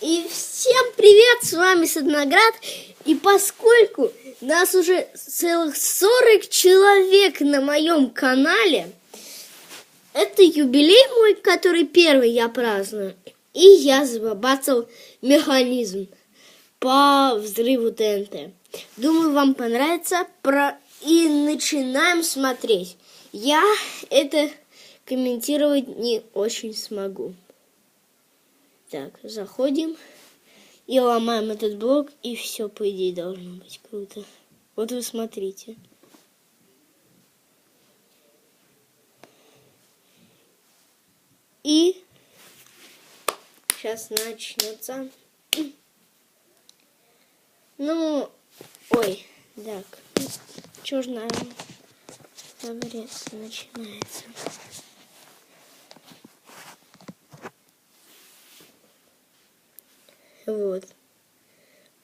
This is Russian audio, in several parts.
И всем привет, с вами Садноград. И поскольку нас уже целых 40 человек на моем канале, это юбилей мой, который первый я праздную. И я забабацал механизм по взрыву ТНТ. Думаю, вам понравится. Про... И начинаем смотреть. Я это комментировать не очень смогу. Так, заходим и ломаем этот блок, и все, по идее, должно быть круто. Вот вы смотрите. И сейчас начнется. Ну, ой, так, черная Говорится, начинается. Вот.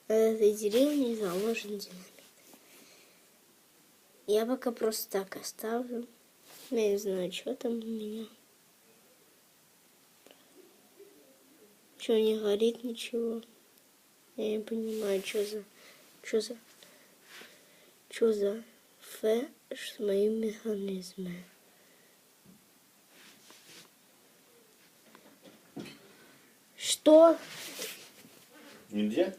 В этой деревне заложен динамит. Я пока просто так оставлю. Я не знаю, что там у меня. Что не горит ничего. Я не понимаю, что за... Что за... Что за... Ф с моим механизмом. Что? Нельзя?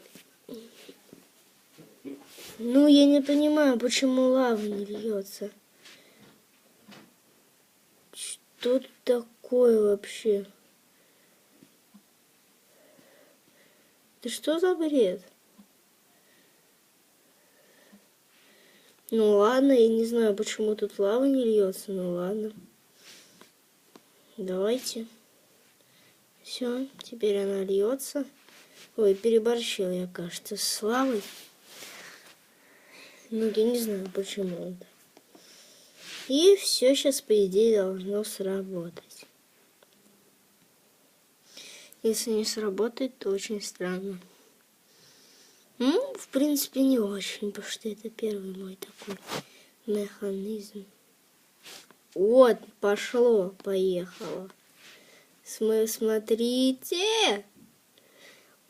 Ну, я не понимаю, почему лава не льется. Что такое вообще? Да что за бред? Ну ладно, я не знаю, почему тут лава не льется, ну ладно. Давайте. Все, теперь она льется. Ой, переборщил я, кажется, с лавой. Ну, я не знаю, почему это. И все сейчас, по идее, должно сработать. Если не сработает, то очень странно. Ну, в принципе, не очень, потому что это первый мой такой механизм. Вот, пошло, поехало. Смотрите!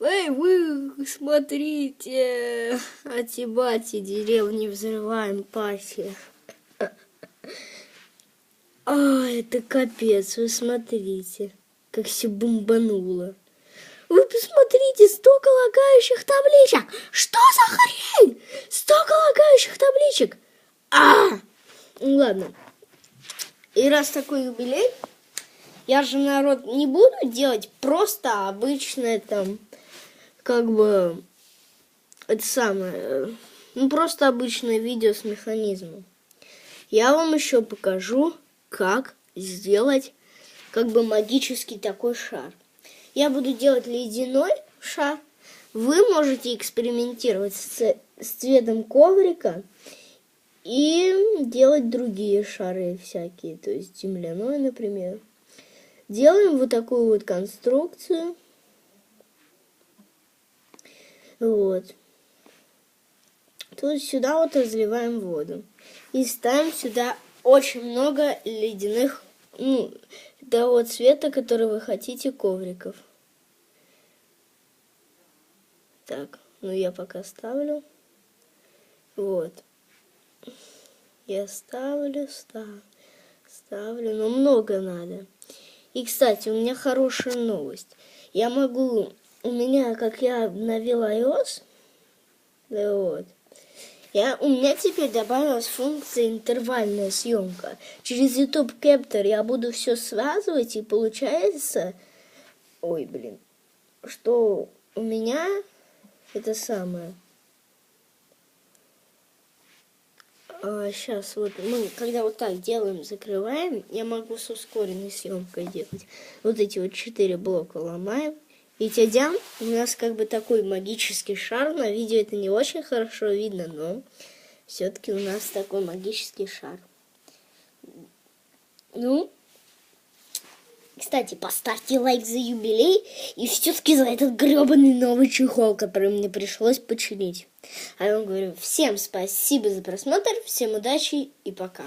Эй, вы смотрите! Ати-бати, деревни взрываем, пати. А, это капец, вы смотрите, как все бомбануло. Вы посмотрите, столько лагающих табличек. Что за хрень? Столько лагающих табличек. А! Ну ладно. И раз такой юбилей, я же, народ, не буду делать просто обычное там, как бы, это самое, ну, просто обычное видео с механизмом. Я вам еще покажу, как сделать, как бы, магический такой шар я буду делать ледяной шар. Вы можете экспериментировать с, с цветом коврика и делать другие шары всякие, то есть земляной, например. Делаем вот такую вот конструкцию. Вот. Тут сюда вот разливаем воду. И ставим сюда очень много ледяных, ну, того цвета, который вы хотите, ковриков. Так, ну я пока ставлю. Вот. Я ставлю, ставлю, ставлю, но много надо. И, кстати, у меня хорошая новость. Я могу, у меня, как я обновил iOS, да вот, я, у меня теперь добавилась функция интервальная съемка. Через YouTube Capture я буду все связывать, и получается, ой, блин, что у меня это самое. А, сейчас вот мы, когда вот так делаем, закрываем, я могу с ускоренной съемкой делать. Вот эти вот четыре блока ломаем. И тядям у нас как бы такой магический шар. На видео это не очень хорошо видно, но все-таки у нас такой магический шар. Ну, кстати, поставьте лайк за юбилей и все-таки за этот гребаный новый чехол, который мне пришлось починить. А я вам говорю всем спасибо за просмотр, всем удачи и пока.